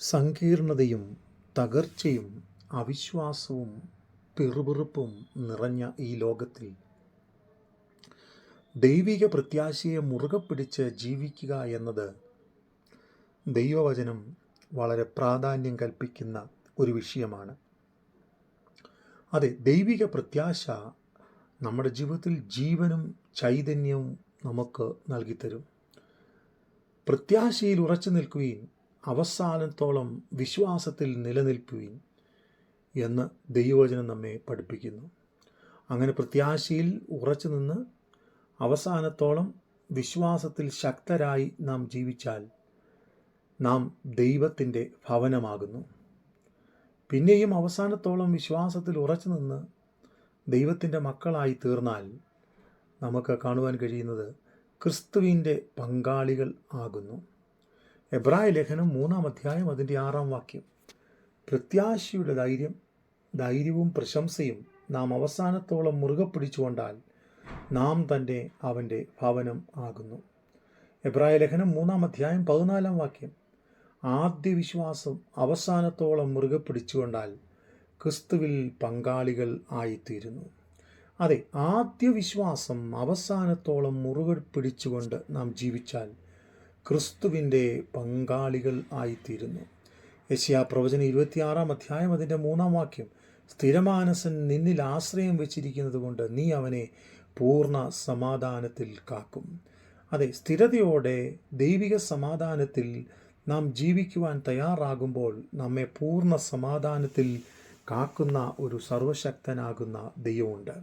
സങ്കീർണതയും തകർച്ചയും അവിശ്വാസവും പിറുപിറുപ്പും നിറഞ്ഞ ഈ ലോകത്തിൽ ദൈവിക പ്രത്യാശയെ മുറുകെ പിടിച്ച് ജീവിക്കുക എന്നത് ദൈവവചനം വളരെ പ്രാധാന്യം കൽപ്പിക്കുന്ന ഒരു വിഷയമാണ്. അതെ ദൈവിക പ്രത്യാശ നമ്മുടെ ജീവിതത്തിൽ ജീവനും ചൈതന്യവും നമുക്ക് നൽകിത്തരും. പ്രത്യാശയിൽ ഉറച്ചു നിൽക്കുകയും അവസാനത്തോളം വിശ്വാസത്തിൽ നിലനിൽപ്പുവിൻ എന്ന് ദൈവവചനം നമ്മെ പഠിപ്പിക്കുന്നു. അങ്ങനെ പ്രത്യാശയിൽ ഉറച്ചു നിന്ന് അവസാനത്തോളം വിശ്വാസത്തിൽ ശക്തരായി നാം ജീവിച്ചാൽ നാം ദൈവത്തിന്റെ ഭവനമാകുന്നു. പിന്നെയും അവസാനത്തോളം വിശ്വാസത്തിൽ ഉറച്ചു നിന്ന് ദൈവത്തിന്റെ മക്കളായി തീർന്നാൽ നമുക്ക് കാണുവാൻ കഴിയുന്നത് ക്രിസ്തുവിന്റെ പങ്കാളികൾ ആകുന്നു. എബ്രായ ലേഖനം മൂന്നാം അധ്യായം അതിന്റെ ആറാം വാക്യം. പ്രത്യാശയുടെ ധൈര്യം ധൈര്യവും പ്രശംസയും നാം അവസാനത്തോളം മുറുകെ പിടിച്ചുകൊണ്ടാൽ നാം തന്നെ അവന്റെ ഭവനം ആകുന്നു. എബ്രായ ലേഖനം മൂന്നാം അധ്യായം പതിനാലാം വാക്യം. ആദ്യ വിശ്വാസം അവസാനത്തോളം മുറുകെ പിടിച്ചുകൊണ്ടാൽ ക്രിസ്തുവിൽ പങ്കാളികൾ ആയിത്തീരുന്നു. അതെ ആദ്യ വിശ്വാസം അവസാനത്തോളം മുറുകെ പിടിച്ചുകൊണ്ട് നാം ജീവിച്ചാൽ ക്രിസ്തുവിന്റെ പങ്കാളികൾ ആയിത്തീരുന്നു. യശയാ പ്രവചന ഇരുപത്തിയാറാം അധ്യായം അതിന്റെ മൂന്നാം വാക്യം. സ്ഥിരമാനസൻ നിന്നിൽ ആശ്രയം വെച്ചിരിക്കുന്നത് കൊണ്ട് നീ അവനെ പൂർണ സമാധാനത്തിൽ കാക്കും. അതെ സ്ഥിരതയോടെ ദൈവിക സമാധാനത്തിൽ നാം ജീവിക്കുവാൻ തയ്യാറാകുമ്പോൾ നമ്മെ പൂർണ സമാധാനത്തിൽ കാക്കുന്ന ഒരു സർവശക്തനാകുന്ന ദൈവമുണ്ട്.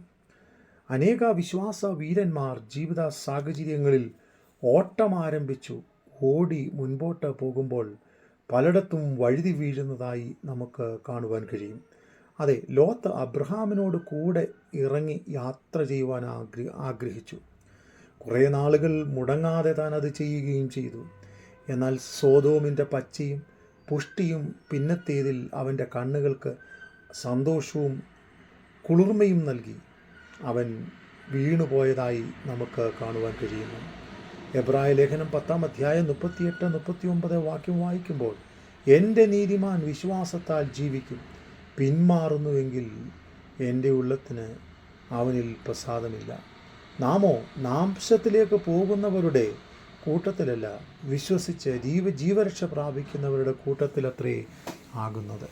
അനേക വിശ്വാസ വീരന്മാർ ജീവിത സാഹചര്യങ്ങളിൽ ഓട്ടം ആരംഭിച്ചു ഓടി മുൻപോട്ട് പോകുമ്പോൾ പലയിടത്തും വഴുതി വീഴുന്നതായി നമുക്ക് കാണുവാൻ കഴിയും. അതെ ലോത്ത് അബ്രഹാമിനോട് കൂടെ ഇറങ്ങി യാത്ര ചെയ്യുവാൻ ആഗ്ര ആഗ്രഹിച്ചു. കുറേ നാളുകൾ മുടങ്ങാതെ താൻ അത് ചെയ്യുകയും ചെയ്തു. എന്നാൽ സോതോമിന്റെ പച്ചയും പുഷ്ടിയും പിന്നത്തേതിൽ അവന്റെ കണ്ണുകൾക്ക് സന്തോഷവും കുളിർമയും നൽകി. അവൻ വീണുപോയതായി നമുക്ക് കാണുവാൻ കഴിയുന്നു. എബ്രായ ലേഖനം പത്താം അധ്യായം മുപ്പത്തിയെട്ട് മുപ്പത്തി ഒമ്പത് വാക്യം വായിക്കുമ്പോൾ എന്റെ നീതിമാൻ വിശ്വാസത്താൽ ജീവിക്കും. പിന്മാറുന്നുവെങ്കിൽ എന്റെ ഉള്ളത്തിന് അവനിൽ പ്രസാദമില്ല. നാമോ നാംശത്തിലേക്ക് പോകുന്നവരുടെ കൂട്ടത്തിലല്ല വിശ്വസിച്ച് ജീവ ജീവരക്ഷ പ്രാപിക്കുന്നവരുടെ കൂട്ടത്തിലത്രേ ആകുന്നത്.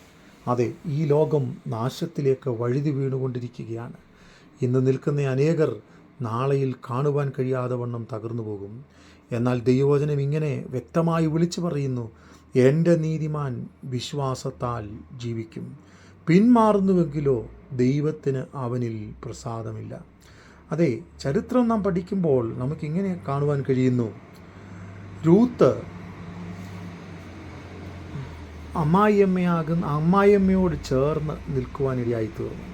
അതെ ഈ ലോകം നാശത്തിലേക്ക് വഴുതി വീണുകൊണ്ടിരിക്കുകയാണ്. ഇന്ന് നിൽക്കുന്ന അനേകർ നാളെയിൽ കാണുവാൻ കഴിയാതെ വണ്ണം തകർന്നു പോകും. എന്നാൽ ദൈവവചനം ഇങ്ങനെ വ്യക്തമായി വിളിച്ചു പറയുന്നു എന്റെ നീതിമാൻ വിശ്വാസത്താൽ ജീവിക്കും. പിന്മാറുന്നുവെങ്കിലോ ദൈവത്തിന് അവനിൽ പ്രസാദമില്ല. അതെ ചരിത്രം നാം പഠിക്കുമ്പോൾ നമുക്കിങ്ങനെ കാണുവാൻ കഴിയുന്നു. രൂത്ത് അമ്മായിയമ്മയാകുന്ന അമ്മായിയമ്മയോട് ചേർന്ന് നിൽക്കുവാനിടയായി തീർന്നു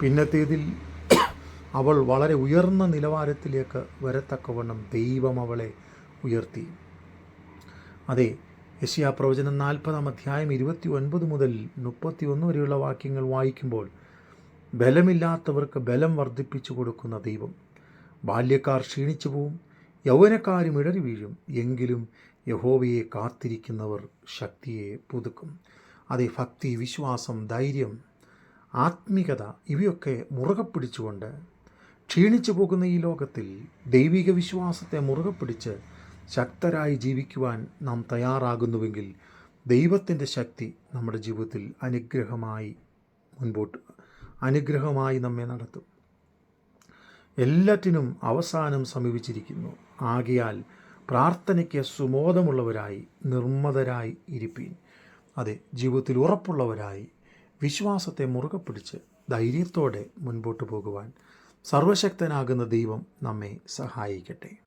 പിന്നത്തേതിൽ അവൾ വളരെ ഉയർന്ന നിലവാരത്തിലേക്ക് വരത്തക്കവണ്ണം ദൈവം അവളെ ഉയർത്തി. അതെ യശിയാ പ്രവചനം നാൽപ്പതാം അധ്യായം ഇരുപത്തി ഒൻപത് മുതൽ മുപ്പത്തി ഒന്ന് വരെയുള്ള വാക്യങ്ങൾ വായിക്കുമ്പോൾ ബലമില്ലാത്തവർക്ക് ബലം വർദ്ധിപ്പിച്ചു കൊടുക്കുന്ന ദൈവം. ബാല്യക്കാർ ക്ഷീണിച്ചു പോവും യൗവനക്കാരും ഇടറി വീഴും എങ്കിലും യഹോവയെ കാത്തിരിക്കുന്നവർ ശക്തിയെ പുതുക്കും. അതേ ഭക്തി വിശ്വാസം ധൈര്യം ആത്മികത ഇവയൊക്കെ മുറുകെ പിടിച്ചുകൊണ്ട് ക്ഷീണിച്ചു പോകുന്ന ഈ ലോകത്തിൽ ദൈവിക വിശ്വാസത്തെ മുറുകെ പിടിച്ച് ശക്തരായി ജീവിക്കുവാൻ നാം തയ്യാറാകുന്നുവെങ്കിൽ ദൈവത്തിന്റെ ശക്തി നമ്മുടെ ജീവിതത്തിൽ അനുഗ്രഹമായി മുൻപോട്ട് അനുഗ്രഹമായി നമ്മെ നടത്തും. എല്ലാറ്റിനും അവസാനം സമീപിച്ചിരിക്കുന്നു. ആകയാൽ പ്രാർത്ഥനയ്ക്ക് സുബോധമുള്ളവരായി നിർമ്മതരായി ഇരിപ്പീൻ. അതെ ജീവിതത്തിൽ ഉറപ്പുള്ളവരായി വിശ്വാസത്തെ മുറുകെ പിടിച്ച് ധൈര്യത്തോടെ മുൻപോട്ട് പോകുവാൻ സർവശക്തനാകുന്ന ദൈവം നമ്മെ സഹായിക്കട്ടെ.